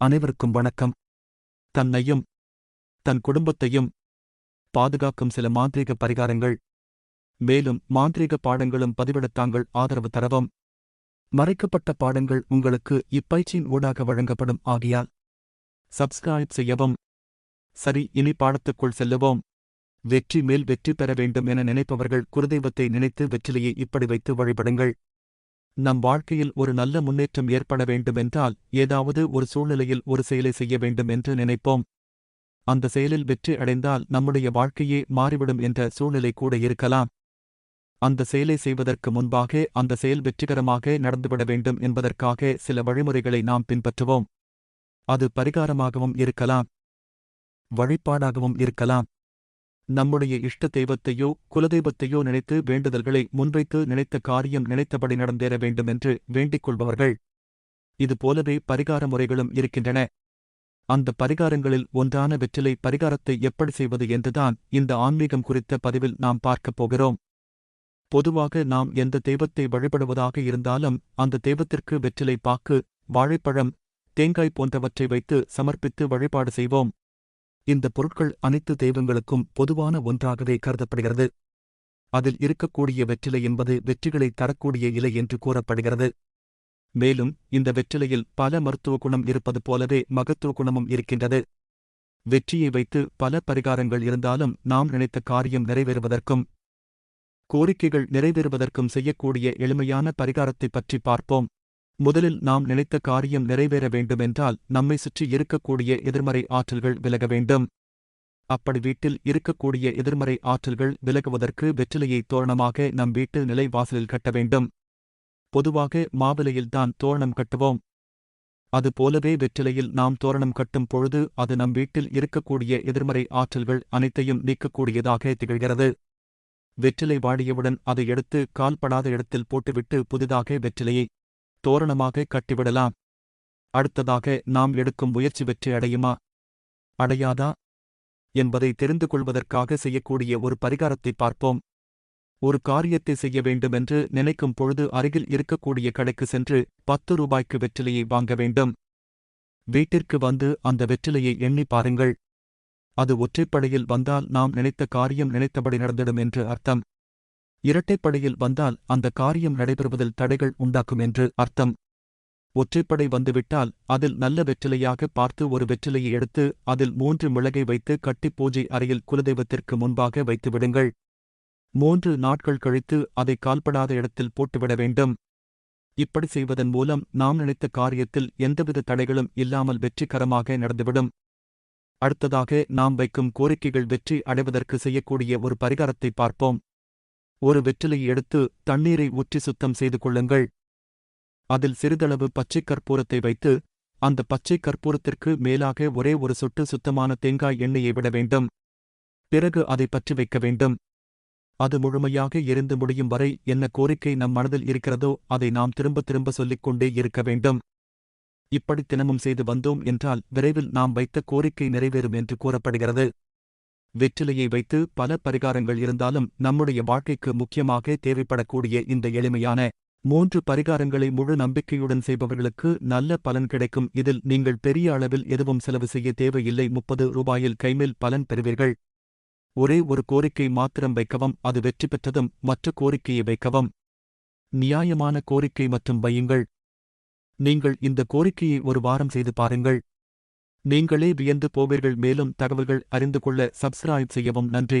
அனைவருக்கும் வணக்கம். தன்னையும் தன் குடும்பத்தையும் பாதுகாக்கும் சில மாந்திரீக பரிகாரங்கள். மேலும் மாந்திரீக பாடங்களும் பதிவிட தாங்கள் ஆதரவு தரவும். மறைக்கப்பட்ட பாடங்கள் உங்களுக்கு இப்பயிற்சியின் ஊடாக வழங்கப்படும் ஆகியால் சப்ஸ்கிரைப் செய்யவும். சரி இனி பாடத்துக்குள் செல்லுவோம். வெற்றி மேல் வெற்றி பெற வேண்டும் என நினைப்பவர்கள் குருதெய்வத்தை நினைத்து வெற்றிலையை இப்படி வைத்து வழிபடுங்கள். நம் வாழ்க்கையில் ஒரு நல்ல முன்னேற்றம் ஏற்பட வேண்டுமென்றால் ஏதாவது ஒரு சூழ்நிலையில் ஒரு செயலை செய்ய வேண்டும் என்று நினைப்போம். அந்த செயலில் வெற்றி அடைந்தால் நம்முடைய வாழ்க்கையே மாறிவிடும் என்ற சூழ்நிலை கூட இருக்கலாம். அந்த செயலை செய்வதற்கு முன்பாக அந்த செயல் வெற்றிகரமாக நடந்துவிட வேண்டும் என்பதற்காக சில வழிமுறைகளை நாம் பின்பற்றுவோம். அது பரிகாரமாகவும் இருக்கலாம். வழிபாடாகவும் இருக்கலாம். நம்முடைய இஷ்ட தெய்வத்தையோ குலதெய்வத்தையோ நினைத்து வேண்டுதல்களை முன்வைத்து நினைத்த காரியம் நினைத்தபடி நடந்தேற வேண்டுமென்று வேண்டிக் கொள்பவர்கள். இதுபோலவே பரிகார முறைகளும் இருக்கின்றன. அந்த பரிகாரங்களில் ஒன்றான வெற்றிலை பரிகாரத்தை எப்படி செய்வது என்றுதான் இந்த ஆன்மீகம் குறித்த பதிவில் நாம் பார்க்கப் போகிறோம். பொதுவாக நாம் எந்த தெய்வத்தை வழிபடுவதாக இருந்தாலும் அந்த தெய்வத்திற்கு வெற்றிலை பாக்கு வாழைப்பழம் தேங்காய் போன்றவற்றை வைத்து சமர்ப்பித்து வழிபாடு செய்வோம். இந்த பொருட்கள் அனைத்து தெய்வங்களுக்கும் பொதுவான ஒன்றாகவே கருதப்படுகிறது. அதில் இருக்கக்கூடிய வெற்றிலை என்பது வெற்றிகளை தரக்கூடிய இலை என்று கூறப்படுகிறது. மேலும் இந்த வெற்றிலையில் பல மருத்துவ குணம் இருப்பது போலவே மகத்துவ குணமும் இருக்கின்றது. வெற்றியை வைத்து பல பரிகாரங்கள் இருந்தாலும் நாம் நினைத்த காரியம் நிறைவேறுவதற்கும் கோரிக்கைகள் நிறைவேறுவதற்கும் செய்யக்கூடிய எளிமையான பரிகாரத்தைப் பற்றி பார்ப்போம். முதலில் நாம் நினைத்த காரியம் நிறைவேற வேண்டுமென்றால் நம்மை சுற்றி இருக்கக்கூடிய எதிர்மறை ஆற்றல்கள் விலக வேண்டும். அப்படி வீட்டில் இருக்கக்கூடிய எதிர்மறை ஆற்றல்கள் விலகுவதற்கு வெற்றிலையை தோரணமாக நம் வீட்டு நிலை வாசலில் கட்ட வேண்டும். பொதுவாக மாவிலையில்தான் தோரணம் கட்டுவோம். அதுபோலவே வெற்றிலையில் நாம் தோரணம் கட்டும் பொழுது அது நம் வீட்டில் இருக்கக்கூடிய எதிர்மறை ஆற்றல்கள் அனைத்தையும் நீக்கக்கூடியதாக திகழ்கிறது. வெற்றிலை வாடியவுடன் அதை எடுத்து கால்படாத இடத்தில் போட்டுவிட்டு புதிதாக வெற்றிலையை தோரணமாக கட்டிவிடலாம். அடுத்ததாக நாம் எடுக்கும் முயற்சி வெற்றி அடையுமா? அடையாதா? என்பதை தெரிந்து கொள்வதற்காக செய்யக்கூடிய ஒரு பரிகாரத்தை பார்ப்போம். ஒரு காரியத்தை செய்ய வேண்டுமென்று நினைக்கும் பொழுது அருகில் இருக்கக்கூடிய கடைக்கு சென்று பத்து ரூபாய்க்கு வெற்றிலையை வாங்க வேண்டும். வீட்டிற்கு வந்து அந்த வெற்றிலையை எண்ணி பாருங்கள். அது ஒற்றைப்படையில் வந்தால் நாம் நினைத்த காரியம் நினைத்தபடி நடந்திடும் என்று அர்த்தம். இரட்டைப்படையில் வந்தால் அந்த காரியம் நடைபெறுவதில் தடைகள் உண்டாக்கும் என்று அர்த்தம். ஒற்றைப்படை வந்துவிட்டால் அதில் நல்ல வெற்றிலையாக பார்த்து ஒரு வெற்றிலையை எடுத்து அதில் மூன்று மிளகை வைத்து கட்டி பூஜை அறையில் குலதெய்வத்திற்கு முன்பாக வைத்து விடுங்கள் மூன்று நாட்கள் கழித்து அதை கால்படாத இடத்தில் போட்டுவிட வேண்டும். இப்படி செய்வதன் மூலம் நாம் நினைத்த காரியத்தில் எந்தவித தடைகளும் இல்லாமல் வெற்றிகரமாக நடந்துவிடும். அடுத்ததாக நாம் வைக்கும் கோரிக்கைகள் வெற்றி அடைவதற்கு செய்யக்கூடிய ஒரு பரிகாரத்தை பார்ப்போம். ஒரு வெற்றிலை எடுத்து தண்ணீரை ஊற்றி சுத்தம் செய்து கொள்ளுங்கள். அதில் சிறிதளவு பச்சை கற்பூரத்தை வைத்து அந்த பச்சை கற்பூரத்திற்கு மேலாக ஒரே ஒரு சொட்டு சுத்தமான தேங்காய் எண்ணெயை விட வேண்டும். பிறகு அதை பற்றி வைக்க வேண்டும். அது முழுமையாக எரிந்து முடியும் வரை என்ன கோரிக்கை நம் மனதில் இருக்கிறதோ அதை நாம் திரும்ப திரும்ப சொல்லிக் கொண்டே இருக்க வேண்டும். இப்படி தினமும் செய்து வந்தோம் என்றால் விரைவில் நாம் வைத்த கோரிக்கை நிறைவேறும் என்று கூறப்படுகிறது. வெற்றிலையை வைத்து பல பரிகாரங்கள் இருந்தாலும் நம்முடைய வாழ்க்கைக்கு முக்கியமாக தேவைப்படக்கூடிய இந்த எளிமையான மூன்று பரிகாரங்களை முழு நம்பிக்கையுடன் செய்பவர்களுக்கு நல்ல பலன் கிடைக்கும். இதில் நீங்கள் பெரிய அளவில் எதுவும் செலவு செய்ய தேவையில்லை. முப்பது ரூபாயில் கைமேல் பலன் பெறுவீர்கள். ஒரே ஒரு கோரிக்கை மாத்திரம் வைக்கவும் அது வெற்றி பெற்றதும் மற்ற கோரிக்கையை வைக்கவும். நியாயமான கோரிக்கை மற்றும் வையுங்கள். நீங்கள் இந்த கோரிக்கையை ஒரு வாரம் செய்து பாருங்கள். நீங்களே வியந்து போவீர்கள். மேலும் தகவல்கள் அறிந்து கொள்ள சப்ஸ்கிரைப் செய்யவும். நன்றி.